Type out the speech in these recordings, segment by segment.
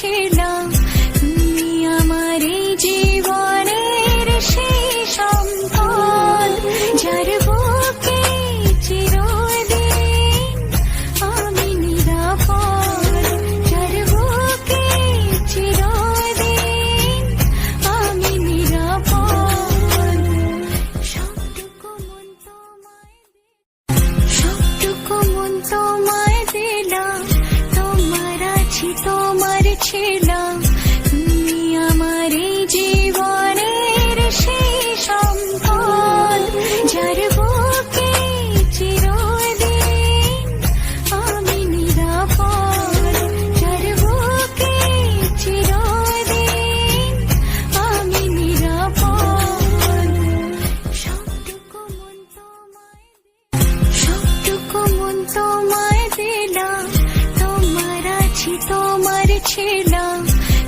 chill আসে না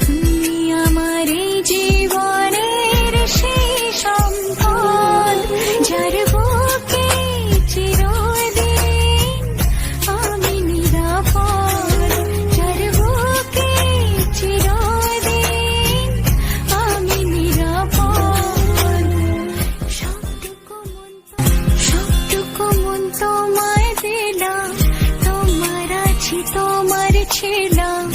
তুমি আমার এই জীবনের সেই সম্পদ যার বুকে চিরদিন আমি নিরাপদ, যার বুকে চিরদিন আমি নিরাপদ। সবটুকু মন সবটুকু মন তোমায় দিলাম। তোমার আছি, তোমার ছিলাম।